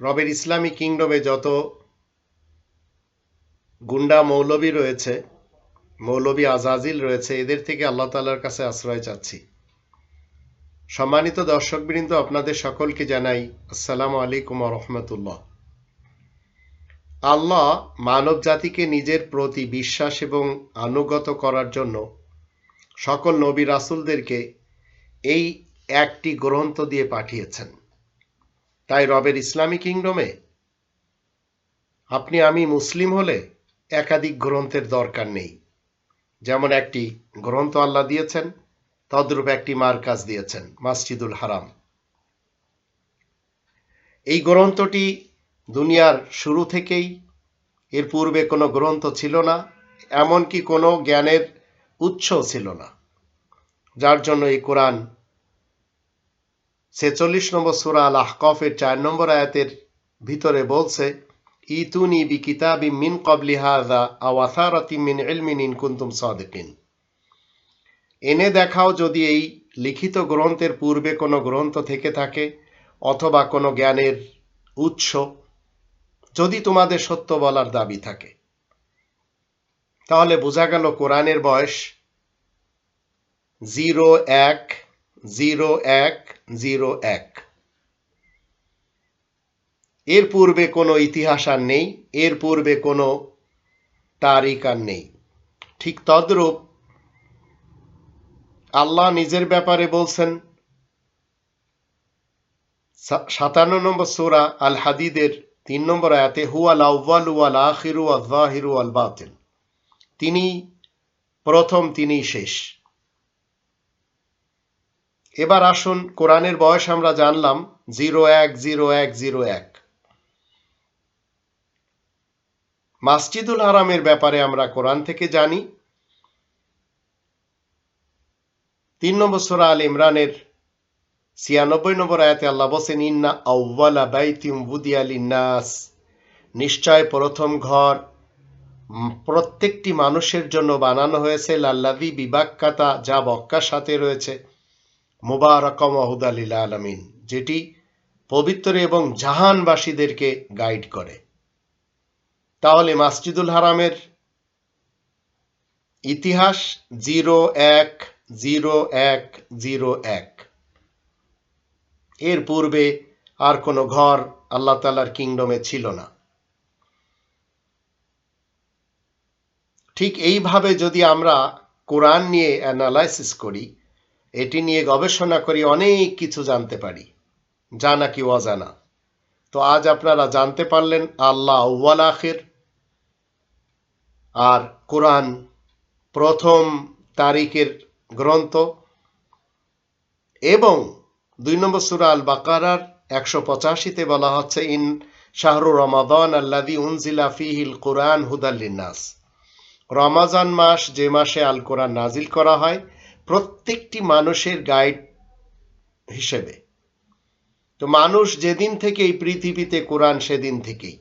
রবের ইসলামী কিংডমে যত গুন্ডা মৌলবী রয়েছে, মৌলবী আজাজিল রয়েছে, এদের থেকে আল্লাহ তালার কাছে আশ্রয় চাচ্ছি। সম্মানিত দর্শকবৃন্দ, আপনাদের সকলকে জানাই আসসালামু আলাইকুম রহমতুল্লাহ। আল্লাহ মানব জাতিকে নিজের প্রতি বিশ্বাস এবং আনুগত করার জন্য সকল নবী রাসুলদেরকে এই একটি গ্রন্থ দিয়ে পাঠিয়েছেন। তাই রবের ইসলামী কিংডমে আপনি আমি মুসলিম হলে একাধিক গ্রন্থের দরকার নেই। যেমন একটি গ্রন্থ আল্লাহ দিয়েছেন, তদ্রূপ একটি মার্কাজ দিয়েছেন, মাসজিদুল হারাম। এই গ্রন্থটি দুনিয়ার শুরু থেকেই এর পূর্বে কোনো গ্রন্থ ছিল না, এমনকি কোনো জ্ঞানের উৎস ছিল না, যার জন্য এই কোরআন ছেচল্লিশ নম্বর সুরা আল আহকফের চার নম্বর আয়াতের ভিতরে বলছে, ইতুনি বি কিতাবি মিন কবলি হাদা আওয়াথারাতি মিন ইলমিন ইন কুন্তুম সাদিকিন। এনে দেখাও যদি এই লিখিত গ্রন্থের পূর্বে কোনো গ্রন্থ থেকে থাকে অথবা কোনো জ্ঞানের উৎস, যদি তোমাদের সত্য বলার দাবি থাকে, তাহলে বোঝা গেল কোরআনের বয়স জিরো এক জিরো এক জিরো এক। এর পূর্বে কোনো ইতিহাস আর নেই, এর পূর্বে কোনো তারিখ আর নেই। ঠিক তদ্রূপ আল্লাহ নিজের ব্যাপারে বলছেন, সাতান্ন নম্বর সোরা আল হাদিদের তিন নম্বর আয়াতে, হুয়াল আউ্বাল ওয়াল আখিরু আল্লাহিরু আল বাতিল। তিনি প্রথম তিনি শেষ। এবার আসুন কোরআনের বয়স আমরা জানলাম জিরো এক জিরো এক জিরো এক। মাসজিদুল হারামের ব্যাপারে আমরা কোরআন থেকে জানি। তিন নম্বর সোরা আল ইমরানের ছিয়ানব্বই নম্বর আয়াতে আল্লাহ বসেন ইন্না আউ্বালা বাইতিম বুদিয়াল ইন্নাস নিশ্চয় প্রথম ঘর প্রত্যেকটি মানুষের জন্য বানানো হয়েছে। লাল্লাদি বিবাক্কাতা যা বক্কার সাথে রয়েছে। মুবারকম আলমিন, যেটি পবিত্র এবং জাহানবাসীদেরকে গাইড করে। তাহলে মাসজিদুল হারামের ইতিহাস জিরো এক জিরো এক জিরো এক। এর পূর্বে আর কোনো ঘর আল্লাহ তালার কিংডমে ছিল না। ঠিক এইভাবে যদি আমরা কোরআন নিয়ে অ্যানালাইসিস করি এটি নিয়ে গবেষণা করি, অনেক কিছু জানতে পারি। যা নাকি অজানা। তো আজ আপনারা জানতে পারলেন, আল্লাহ আউ্বাল আখের আর কোরআন প্রথম তারিখের গ্রন্থ এবং দুই নম্বর সুরা আল বাকারার একশো পঁচাশিতে বলা হচ্ছে, ইন শাহরু রমাদান আল্লাদি উনজিলা ফিহিল কোরআন হুদাল্লিনাস রমাজান মাস যে মাসে আল কোরআন নাজিল করা হয় প্রত্যেকটি মানুষের গাইড হিসেবে। তো মানুষ যেদিন থেকে এই পৃথিবীতে, কোরআন সেদিন থেকেই।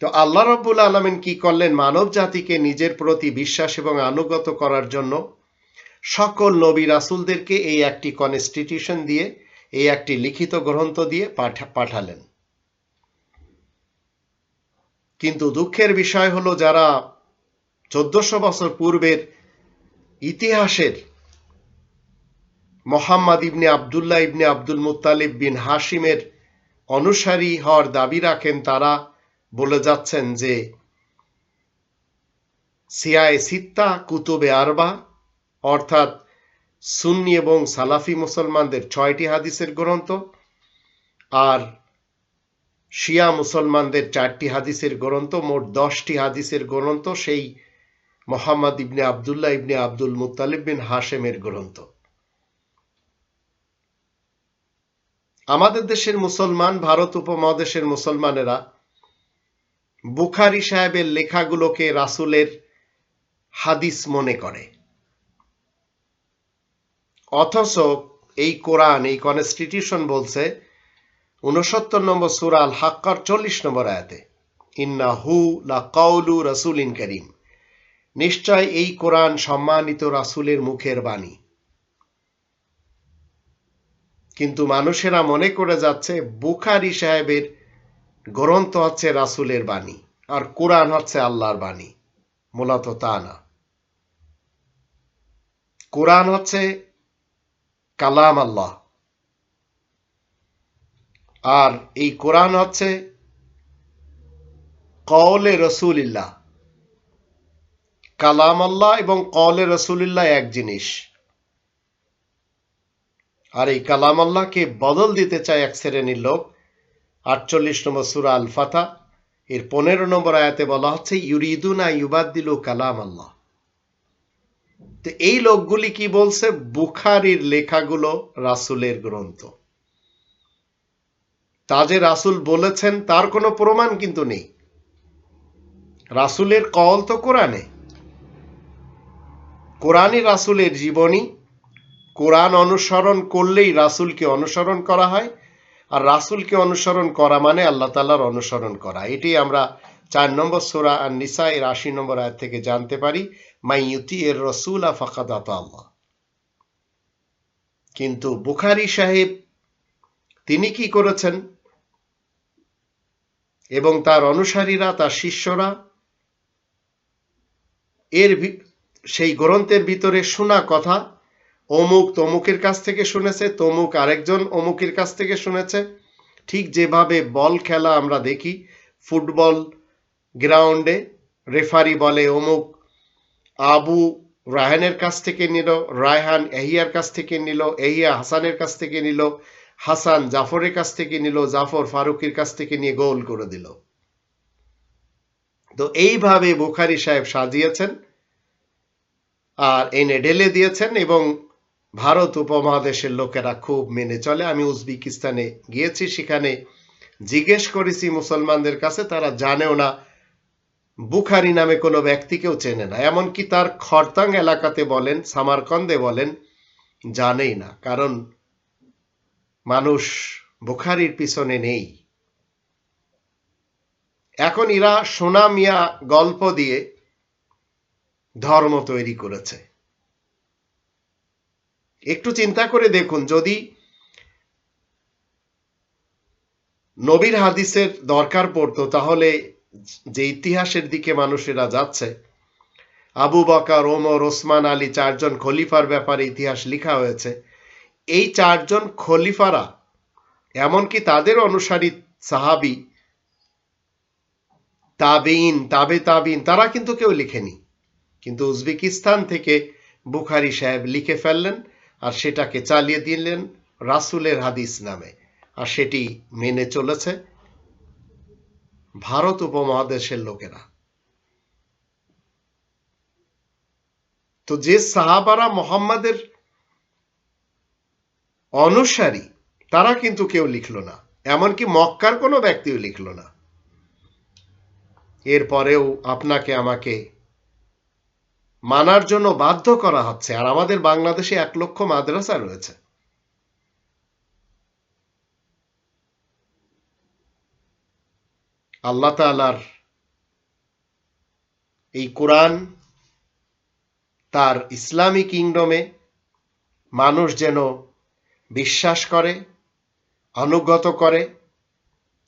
তো আল্লাহ রব্বুল আলমিন কি করলেন? মানব জাতিকে নিজের প্রতি বিশ্বাস এবং আনুগত করার জন্য সকল নবী রাসুলদেরকে এই একটি কনস্টিটিউশন দিয়ে, এই একটি লিখিত গ্রন্থ দিয়ে পাঠালেন। কিন্তু দুঃখের বিষয় হলো যারা চোদ্দশো বছর পূর্বের ইতিহাসের মোহাম্মদ ইবনে আবদুল্লাহ ইবনে আব্দুল মুতালিব বিন হাসিমের অনুসারী হওয়ার দাবি রাখেন, তারা বলে যাচ্ছেন যে, সিয়ায় সিত্তা, কুতুবে আরবা, অর্থাৎ সুন্নি এবং সালাফি মুসলমানদের ছয়টি হাদিসের গ্রন্থ আর শিয়া মুসলমানদের চারটি হাদিসের গ্রন্থ, মোট দশটি হাদিসের গ্রন্থ, সেই মোহাম্মদ ইবনে আবদুল্লাহ ইবনে আব্দুল মুতালিব বিন হাশেমের গ্রন্থ। আমাদের দেশের মুসলমান, ভারত উপমহাদেশের মুসলমানেরা বুখারি সাহেবের লেখাগুলোকে রাসুলের হাদিস মনে করে। অথচ এই কোরআন, এই কনস্টিটিউশন বলছে উনসত্তর নম্বর সুরাল হাক্কার চল্লিশ নম্বর আয়াতে ইন্না হু লা কাউলু রসুল ইন করিম। নিশ্চয় এই কোরআন সম্মানিত রাসুলের মুখের বাণী। কিন্তু মানুষেরা মনে করে যাচ্ছে, বুখারি সাহেবের গ্রন্থ হচ্ছে রাসুলের বাণী আর কোরআন হচ্ছে আল্লাহর বাণী। মূলত তা না। কোরআন হচ্ছে কালাম আল্লাহ। আর এই কোরআন হচ্ছে কওলে রসুলিল্লাহ। কালাম আল্লাহ এবং কওলে রসুলিল্লাহ এক জিনিস। আর এই কালাম আল্লাহকে বদল দিতে চায় এক শ্রেণির লোক। আটচল্লিশ নম্বর সুরা আল ফাতা এর পনেরো নম্বর আয়াতে বলা হচ্ছে, ইউরিদুনা ইউবাদ্দিলু কালাম আল্লাহ। তো এই লোকগুলি কি বলছে? বুখারির লেখাগুলো রাসুলের গ্রন্থ। তা যে রাসুল বলেছেন তার কোনো প্রমাণ কিন্তু নেই। রাসুলের কল তো কোরআনে। কোরআনই রাসুলের জীবনী। কোরআন অনুসরণ করলেই রাসুলকে অনুসরণ করা হয়। আর রাসুলকে অনুসরণ করা মানে আল্লাহ তালার অনুসরণ করা। এটি আমরা চার নম্বর সোরা আর নিসা এর আশি নম্বর আয়াত থেকে জানতে পারি। মাই ইউতি এর রসুল আফাকাত আল্লাহ। কিন্তু বুখারি সাহেব, তিনি কি করেছেন? এবং তার অনুসারীরা, তার শিষ্যরা, এর সেই গ্রন্থের ভিতরে শোনা কথা, অমুক তমুকের কাছ থেকে শুনেছে, তমুক আরেকজন অমুকের কাছ থেকে শুনেছে। ঠিক যেভাবে বল খেলা আমরা দেখি, ফুটবল গ্রাউন্ডে রেফারি বলে অমুক আবু রায়হানের কাছ থেকে নিল, রায়হান এহিয়ার কাছ থেকে নিল, এহিয়া হাসানের কাছ থেকে নিল, হাসান জাফরের কাছ থেকে নিল, জাফর ফারুকের কাছ থেকে নিয়ে গোল করে দিল। তো এইভাবে বুখারি সাহেব সাজিয়েছেন। আর এনে ঢেলে দিয়েছেন এবং ভারত উপমহাদেশের লোকেরা খুব মেনে চলে। আমি উজবেকিস্তানে গিয়েছি, সেখানে জিজ্ঞেস করেছি মুসলমানদের কাছে, তারা জানেও না, বুখারি নামে কোনো ব্যক্তিকেও চেনে না। এমনকি তার খরতাং এলাকাতে বলেন, সামারকন্দে বলেন, জানেই না। কারণ মানুষ বুখারির পিছনে নেই। এখন এরা সোনা মিয়া গল্প দিয়ে ধর্ম তৈরি করেছে। একটু চিন্তা করে দেখুন, যদি নবীর হাদিসের দরকার পড়তো, তাহলে যে ইতিহাসের দিকে মানুষেরা যাচ্ছে, আবু বকার, ওমর, ওসমান, আলী চারজন খলিফার ব্যাপারে ইতিহাস লেখা হয়েছে। এই চারজন খলিফারা, এমনকি তাদের অনুসারী সাহাবি তাবেইন তাবে তাবিন তারা কিন্তু কেউ লিখেনি। কিন্তু উজবেকিস্তান থেকে বুখারি সাহেব লিখে ফেললেন আর সেটাকে চালিয়ে দিলেন রাসুলের হাদিস নামে। আর সেটি মেনে চলেছে ভারত উপমহাদেশের লোকেরা। তো যে সাহাবারা মোহাম্মদের অনুসারী, তারা কিন্তু কেউ লিখল না। এমনকি মক্কার কোনো ব্যক্তিও লিখল না। এরপরেও আপনাকে আমাকে মানার জন্য বাধ্য করা হচ্ছে, আর আমাদের বাংলাদেশে এক লক্ষ মাদ্রাসা রয়েছে। আল্লাহ তালার এই কোরআন তার ইসলামী কিংডমে মানুষ যেন বিশ্বাস করে অনুগত করে,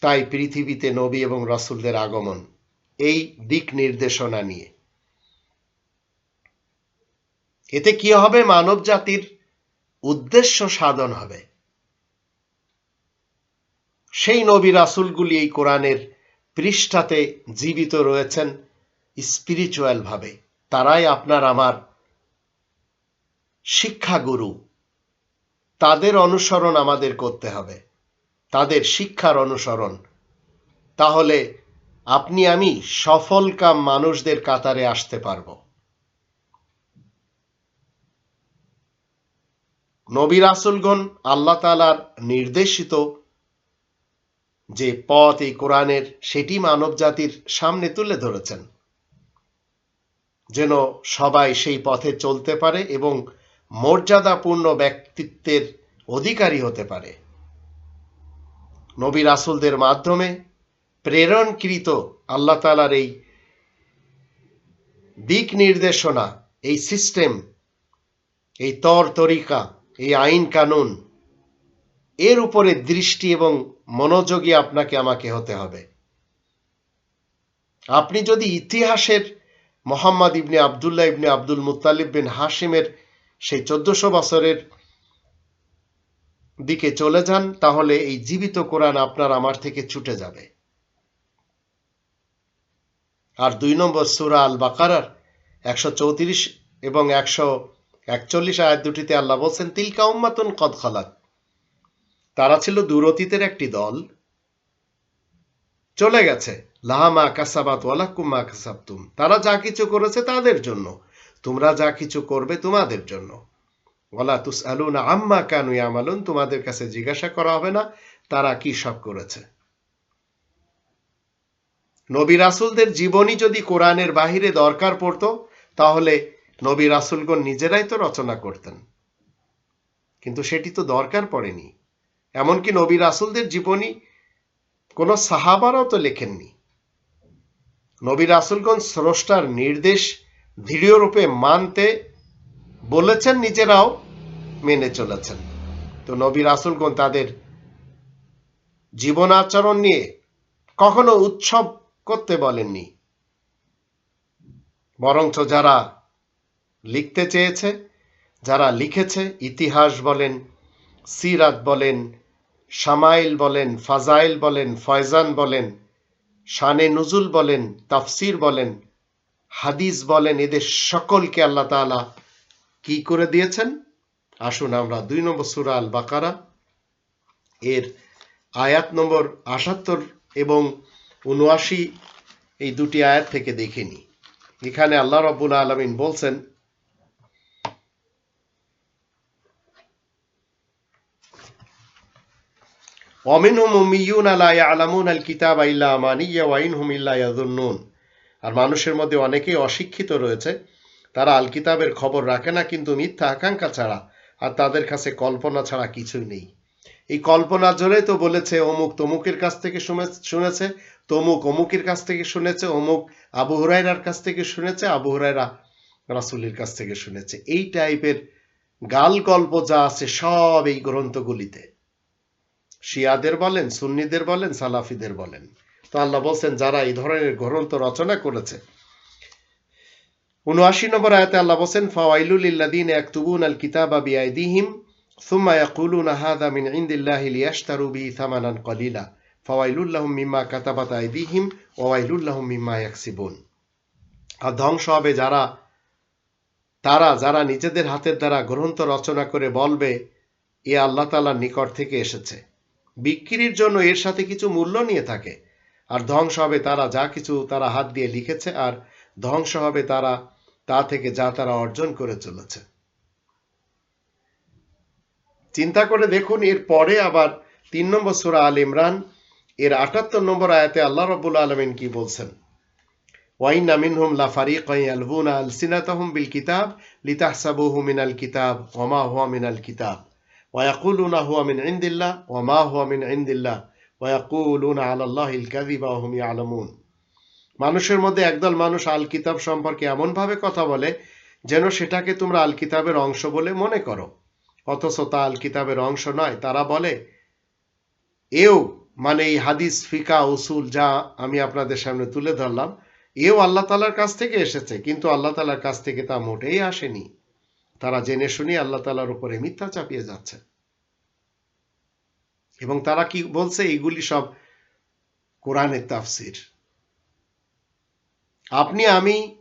তাই পৃথিবীতে নবী এবং রাসুলদের আগমন, এই দিক নির্দেশনা নিয়ে। এতে কি হবে? মানব জাতির উদ্দেশ্য সাধন হবে। সেই নবী রাসুলগুলি এই কোরআনের পৃষ্ঠাতে জীবিত রয়েছেন স্পিরিচুয়াল ভাবে। তারাই আপনার আমার শিক্ষাগুরু। তাদের অনুসরণ আমাদের করতে হবে। তাদের শিক্ষার অনুসরণ। তাহলে আপনি, আমি সফলকাম মানুষদের কাতারে আসতে পারব। নবী রাসুলগণ আল্লাহ তালার নির্দেশিত যে পথ এই কোরআনের, সেটি মানব জাতির সামনে তুলে ধরেছেন। যেন সবাই সেই পথে চলতে পারে এবং মর্যাদাপূর্ণ ব্যক্তিত্বের অধিকারী হতে পারে। নবী রাসুলদের মাধ্যমে প্রেরণকৃত আল্লাহ তালার এই দিক নির্দেশনা, এই সিস্টেম, এই তর তরিকা এই আইন কানুন, এর উপরে দৃষ্টি এবং মনোযোগী আপনাকে আমাকে হতে হবে। আপনি যদি ইতিহাসের মোহাম্মদ ইবনে আবদুল্লাহ ইবনে আব্দুল মুতালিব বিন হাসিমের সেই চোদ্দশো বছরের দিকে চলে যান, তাহলে এই জীবিত কোরআন আপনার আমার থেকে ছুটে যাবে। আর দুই নম্বর সুরা আল বাকারার একশো চৌত্রিশ এবং একশো একচল্লিশ আয়াত দুটিতে আল্লাহ বলছেন, তিলকা উম্মাতুন কদ খালাত তারা ছিল দূরতীতের একটি দল। চলে গেছে। লাহামা কাসাবাত ওয়ালাকুমা কাসাবতুম। তারা যা কিছু করেছে তাদের জন্য। তোমরা যা কিছু করবে তোমাদের জন্য। ওয়ালা তুস আলুনা আম্মা কানু আমালুন তোমাদের কাছে জিজ্ঞাসা করা হবে না, তারা কি সব করেছে? নবী রাসুলদের জীবনী যদি কোরআনের বাহিরে দরকার পড়তো, তাহলে নবী রাসুলগণ নিজেরাই তো রচনা করতেন। কিন্তু সেটি তো দরকার পড়েনি। এমনকি নবী রাসুলদের জীবনী কোন সাহাবারাও তো লেখেননি। নবী রাসুলগণ স্রষ্টার নির্দেশ দৃঢ়রূপে মানতে বলেছেন, নিজেরাও মেনে চলেছেন। তো নবী রাসুলগণ তাদের জীবন আচরণ নিয়ে কখনো উৎসব করতে বলেননি। বরঞ্চ যারা লিখতে চেয়েছে, যারা লিখেছে ইতিহাস বলেন, সিরাত বলেন সামাইল বলেন, ফাজাইল বলেন, ফয়জান বলেন, শানে নজুল বলেন, তাফসির বলেন, হাদিস বলেন, এদের সকলকে আল্লাহ তাআলা কি করে দিয়েছেন? আসুন আমরা দুই নম্বর সুরা আল বাকারা এর আয়াত নম্বর আটাত্তর এবং উনআশি, এই দুটি আয়াত থেকে দেখে নিই। এখানে আল্লাহ রব্বুল আলমিন বলছেন অমিনহুম উম্মিয়ুন লা ইয়ালামুন আল কিতাবা ইল্লা আমানিয়া ওয়া ইনহুম ইল্লা ইয়াযুন্নুন আর মানুষের মধ্যে অনেকেই অশিক্ষিত রয়েছে। তারা আল কিতাবের খবর রাখে না, কিন্তু মিথ্যা আকাঙ্ক্ষা ছাড়া আর তাদের কাছে কল্পনা ছাড়া কিছুই নেই। এই কল্পনা জোরে তো বলেছে, অমুক তমুকের কাছ থেকে শুনে- শুনেছে, তমুক অমুকের কাছ থেকে শুনেছে, অমুক আবু হুরাইরার কাছ থেকে শুনেছে, আবু হুরাইরা রাসুলের কাছ থেকে শুনেছে। এই টাইপের গাল গল্প যা আছে সব এই গ্রন্থগুলিতে। শিয়াদের বলেন সুন্নিদের বলেন সালাফিদের বলেন তো আল্লাহ বলছেন যারা এই ধরনের গ্রন্থ রচনা করেছে উনআশি নম্বর আয়াতে আল্লাহ বলছেন ফাওয়াইলুল লিল্লাযিনা ইয়াকতুবুনা আল কিতাবা বিআইদিহিম ثم يقولون هذا من عند الله ليشتروا به ثمنا قليلا فويل لهم مما كتبت أيديهم وويل لهم مما يكسبون আর ধ্বংস হবে যারা তারা যারা নিজেদের হাতের দ্বারা গ্রন্থ রচনা করে বলবে এ আল্লাহ তাআলার নিকট থেকে এসেছে বিক্রির জন্য এর সাথে কিছু মূল্য নিয়ে থাকে। আর ধ্বংস হবে তারা যা কিছু তারা হাত দিয়ে লিখেছে, আর ধ্বংস হবে তারা তা থেকে যা তারা অর্জন করে চলেছে। চিন্তা করে দেখুন, এর পরে আবার তিন নম্বর সুরা আল ইমরান, এর আটাত্তর নম্বর আয়াতে আল্লাহ রব্বুল আলমিন কি বলছেন? ওয়াইন মিনহুম লা ফারিকান ইয়ালবুনা আলসিনাতাহুম বিল কিতাব লিতাহসাবুহু মিনাল কিতাব ওমা হুয়া মিনাল কিতাব। ওয়াকুলুনা হুয়া মিন মানুষের মধ্যে একদল মানুষ আল কিতাব সম্পর্কে এমনভাবে কথা বলে, যেন সেটাকে তোমরা আল কিতাবের অংশ বলে মনে করো। অথচ তা আল কিতাবের অংশ নয়, তারা বলে, এও মানে এই হাদিস, ফিকা, উসুল, যা আমি আপনাদের সামনে তুলে ধরলাম, এও আল্লাহ তালার কাছ থেকে এসেছে, কিন্তু আল্লাহ তালার কাছ থেকে তা মোটেই আসেনি। তারা জেনে শুনে আল্লাহ তালার উপরে মিথ্যা চাপিয়ে যাচ্ছে। এবং তারা কি বলছে? এইগুলি সব কোরআনের তাফসির। আপনি, আমি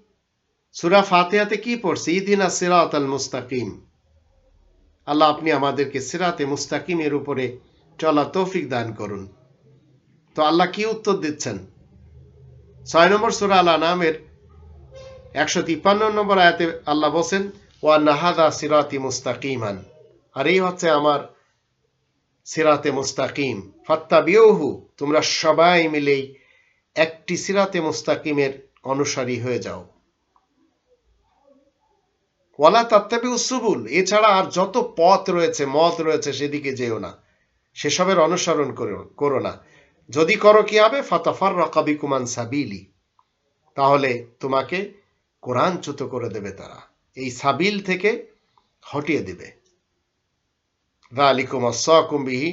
সুরা ফাতেহাতে কি পড়ছি? ইদিনা সিরাত আল মুস্তাকিম। আল্লাহ, আপনি আমাদেরকে সিরাতে মুস্তাকিমের উপরে চলা তৌফিক দান করুন। তো আল্লাহ কি উত্তর দিচ্ছেন? ছয় নম্বর সুরা আল নামের একশো তিপ্পান্ন নম্বর আয়াতে আল্লাহ বলছেন নাহাদা সিরাতি মুস্তাকিমান আর এই হচ্ছে আমার সিরাতে মুস্তাকিম। ফাত্তা বিয়হু তোমরা সবাই মিলেই একটি সিরাতে মুস্তাকিমের অনুসারী হয়ে যাও। ওয়ালা তাত্তাবি উসুবুল এছাড়া আর যত পথ রয়েছে, মত রয়েছে, সেদিকে যেও না। সেসবের অনুসরণ করো করো না। যদি করো কি হবে ফাতাফার রকাবি কুমান সাবিলি। তাহলে তোমাকে কোরআনচ্যুত করে দেবে তারা। এই সাবিল থেকে হটিয়ে দিবে। আলিকুম আসাকুম বিহি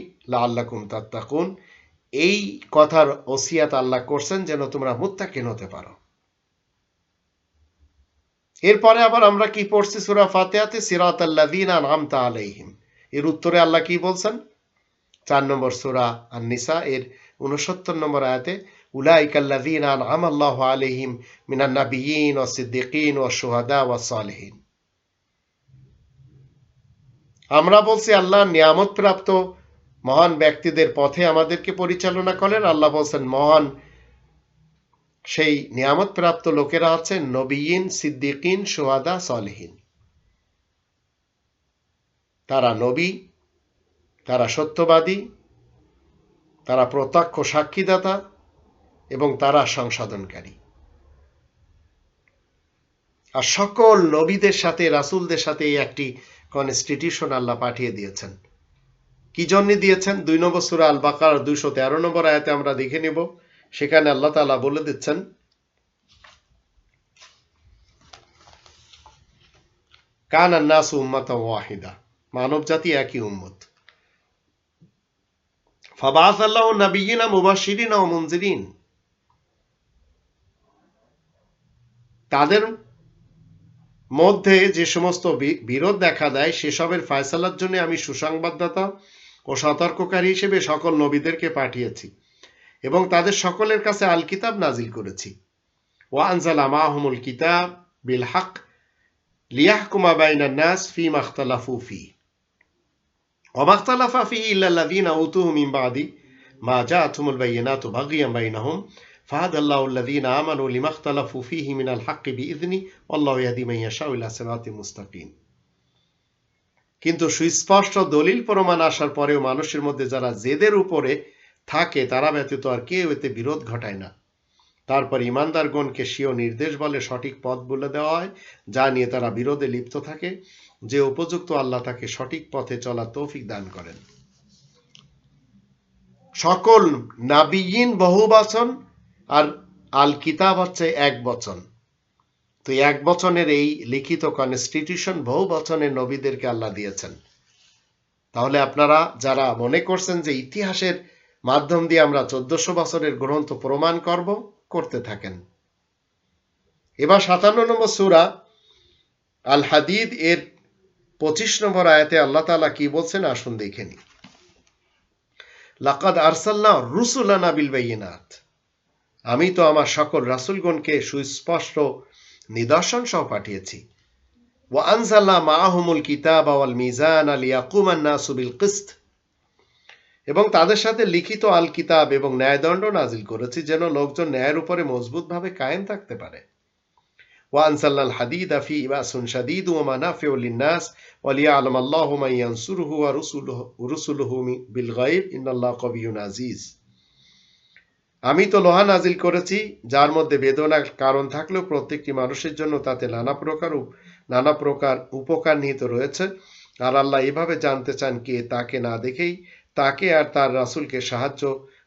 তাত্তাকুন এই কথার ওসিয়াত আল্লাহ করছেন যেন তোমরা মুত্তাকিন হতে পারো। এরপরে আবার আমরা কি পড়ছি? সুরা ফাতেহাতে সিরাত আল্লাদিনা নামতা আলাইহিম। এর উত্তরে আল্লাহ কি বলছেন? চার নম্বর সুরা আননিসা, এর উনসত্তর নম্বর আয়াতে আল্লাহু আলাইহিম মিনান নাবিয়্যিন ওয়াস সিদ্দিকিন ওয়াস শুহাদা ওয়াস সালিহিন। আমরা বলছি, আল্লাহ নিয়ামত প্রাপ্ত মহান ব্যক্তিদের পথে আমাদেরকে পরিচালনা করেন। আল্লাহ বলছেন, মহান সেই নিয়ামত প্রাপ্ত লোকেরা আছেন নবীন সিদ্দিকিন সোহাদা সলহীন। তারা নবী, তারা সত্যবাদী, তারা প্রত্যক্ষ সাক্ষীদাতা এবং তারা সংশোধনকারী। আর সকল নবীদের সাথে, রাসুলদের সাথে একটি কনস্টিটিউশন আল্লাহ পাঠিয়ে দিয়েছেন। কি জন্য দিয়েছেন? দুই নম্বর সুরা আল বাকার দুইশো তেরো নম্বর আয়াতে আমরা দেখে নেব। সেখানে আল্লাহ তালা বলে দিচ্ছেন, কান আন্নাস উম্মাত ওয়াহিদা মানব জাতি একই উম্মত। ফাবাস আল্লাহ নবীনা মুবাশিরিন ও মুনজিরিন তাদের মধ্যে যে সমস্ত বিরোধ দেখা দেয়, সেসবের ফায়সালার জন্য আমি সুসংবাদদাতা ও সতর্ককারী হিসেবে সকল নবীদেরকে পাঠিয়েছি এবং তাদের সকলের কাছে আল কিতাব নাজিল করেছি। ও আনজালা কিতাব বিল হক লিয়াহকুমা বাইনা নাস ফি মাখতালাফু ফি ওমাখতালাফা ফি ইল্লাল্লাযীনা উতুহু মিন বাদি মা জাআতুমুল বাইয়িনাতু বাগিয়ান বাইনাহুম। فهدى الله الذين آمنوا لما اختلفوا فيه من الحق بإذنه والله يهدي من يشاء إلى صراط مستقيم কিন্তু সুস্পষ্ট দলিল প্রমাণ আসার পরেও মানুষের মধ্যে যারা জেদের উপরে থাকে তারা ব্যতীত আর কেউ এতে বিরোধ ঘটায় না তারপর ইমানদারগণকে স্বীয় নির্দেশ বলে সঠিক পথ বলে দেওয়া হয় যা নিয়ে তারা বিরোধে লিপ্ত থাকে যে উপযুক্ত আল্লাহ তাকে সঠিক পথে চলা তৌফিক দান করেন সকল নাবিয়িন বহু বচন আর আল কিতাব হচ্ছে এক বচন। তো এক বচনের এই লিখিত কনস্টিটিউশন বহু বচনের নবীদেরকে আল্লাহ দিয়েছেন। তাহলে আপনারা যারা মনে করছেন যে ইতিহাসের মাধ্যম দিয়ে আমরা চোদ্দশো বছরের গ্রন্থ প্রমাণ করব, করতে থাকেন। এবার সাতান্ন নম্বর সুরা আল হাদিদ এর পঁচিশ নম্বর আয়াতে আল্লাহ তালা কি বলছেন, আসুন দেখে নি লাকাদ আরসাল্লাহ রুসুলানা বিল বাইনাত আমি তো আমার সকল রাসুলগণকে সুস্পষ্ট নিদর্শন সহ পাঠিয়েছি ও আনসাল্লাহ মাহমুল কিতাব আওয়াল মিজান আল ইয়াকুমান নাসুবিল কিস্ত এবং তাদের সাথে লিখিত আল কিতাব এবং ন্যায়দণ্ড নাজিল করেছি যেন লোকজন ন্যায়ের উপরে মজবুতভাবে কায়েম থাকতে পারে وأنزلنا الحديد فيه بأس شديد ومنافع للناس وليعلم الله من ينصره ورسله, ورسله بالغيب إن الله قوي عزيز আমি তো লোহা নাজিল করেছি, যার মধ্যে বেদনার কারণ থাকলেও প্রত্যেকটি মানুষের জন্য তাতে নানা প্রকার নানা প্রকার উপকার নিহিত রয়েছে। আর আল্লাহ এভাবে জানতে চান কে তাকে না দেখেই তাকে আর তার রাসুলকে সাহায্য,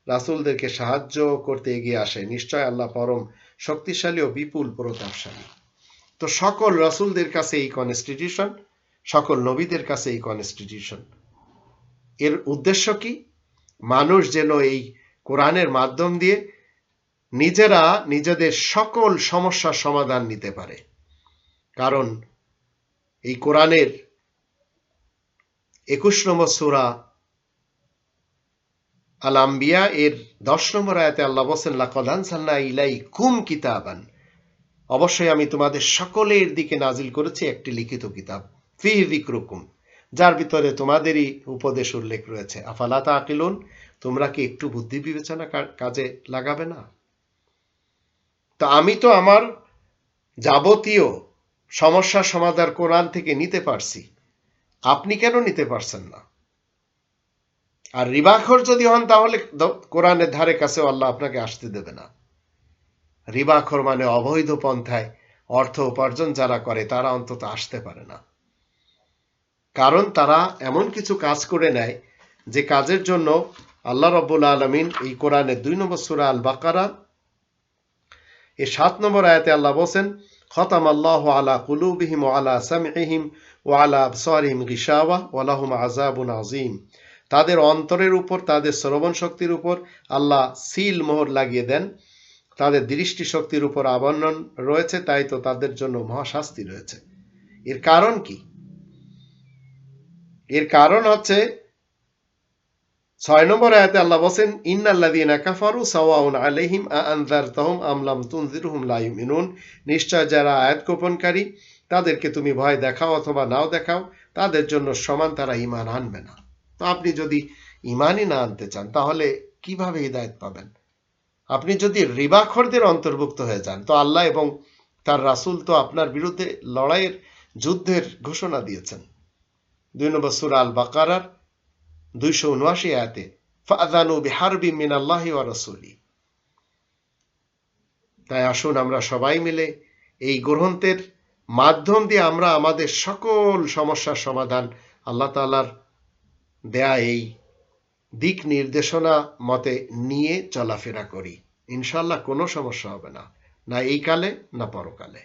রাসুলদেরকে সাহায্য করতে এগিয়ে আসে। নিশ্চয় আল্লাহ পরম শক্তিশালী ও বিপুল প্রতাপশালী। তো সকল রাসুলদের কাছে এই কনস্টিটিউশন সকল নবীদের কাছে এই কনস্টিটিউশন এর উদ্দেশ্য কি? মানুষ যেন এই কোরআনের মাধ্যম দিয়ে নিজেরা নিজেদের সকল সমস্যার সমাধান নিতে পারে। কারণ এই কোরআনের একুশ নম্বর সুরা আল আম্বিয়া এর দশ নম্বর আয়াতে আল্লাহ বসেন লাকদান সাল্লাহ ইলাই কুম কিতাবান। অবশ্যই আমি তোমাদের সকলের দিকে নাজিল করেছি একটি লিখিত কিতাব। ফি বিক্রুকুম যার ভিতরে তোমাদেরই উপদেশ উল্লেখ রয়েছে। আফালাতা আকিলুন তোমরা কি একটু বুদ্ধি বিবেচনা কাজে লাগাবে না? তা আমি তো আমার যাবতীয় সমস্যার সমাধান কোরআন থেকে নিতে পারছি। আপনি কেন নিতে পারছেন না? আর রিবাখর যদি হন, তাহলে কোরআনের ধারে কাছে আল্লাহ আপনাকে আসতে দেবে না। রিবাখর মানে অবৈধ পন্থায় অর্থ উপার্জন যারা করে, তারা অন্তত আসতে পারে না। কারণ তারা এমন কিছু কাজ করে নেয় যে কাজের জন্য আল্লাহ রব্বুল আলমিন এই কোরআনের দুই নম্বর সুরা আল বাকারা এই সাত নম্বর আয়াতে আল্লাহ বলছেন খতাম আল্লাহ আলা কুলুবিহিম আলা সামিহিম ও আলা আবসারিহিম গিসাওয়া ওয়ালাহুম আজাবুন আজিম তাদের অন্তরের উপর, তাদের শ্রবণ শক্তির উপর আল্লাহ সিল মোহর লাগিয়ে দেন। তাদের দৃষ্টি শক্তির উপর আবরণ রয়েছে, তাই তো তাদের জন্য মহাশাস্তি রয়েছে। এর কারণ কি? এর কারণ হচ্ছে, ছয় নম্বর আয়াতে আল্লাহ বলেন ইন্নাল্লাযীনা কাফারু সাওয়াউন আলাইহিম আ আনযারতাহুম আম লাম তুনজিরহুম লা ইউমিনুন। নিশ্চয় যারা আয়াত গোপনকারী, তাদেরকে তুমি ভয় দেখাও অথবা নাও দেখাও, তাদের জন্য সমান তারা ঈমান আনবে না। তো আপনি যদি ঈমানই না আনতে চান, তাহলে কীভাবে হিদায়াত পাবেন? আপনি যদি রিবাখরদের অন্তর্ভুক্ত হয়ে যান, তো আল্লাহ এবং তার রাসূল তো আপনার বিরুদ্ধে লড়াইয়ের যুদ্ধের ঘোষণা দিয়েছেন। দুই নম্বর সূরা আল বাকারার দুইশো উনআশি আয়াতে ফাদানু বিহারবি মিন আল্লাহি রাসূলি তাই আসুন আমরা সবাই মিলে এই গ্রন্থের মাধ্যম দিয়ে আমরা আমাদের সকল সমস্যার সমাধান আল্লাহ তাআলার দেয়া এই দিক নির্দেশনা মতে নিয়ে চলাফেরা করি। ইনশাল্লাহ কোনো সমস্যা হবে না না এই কালে, না পরকালে।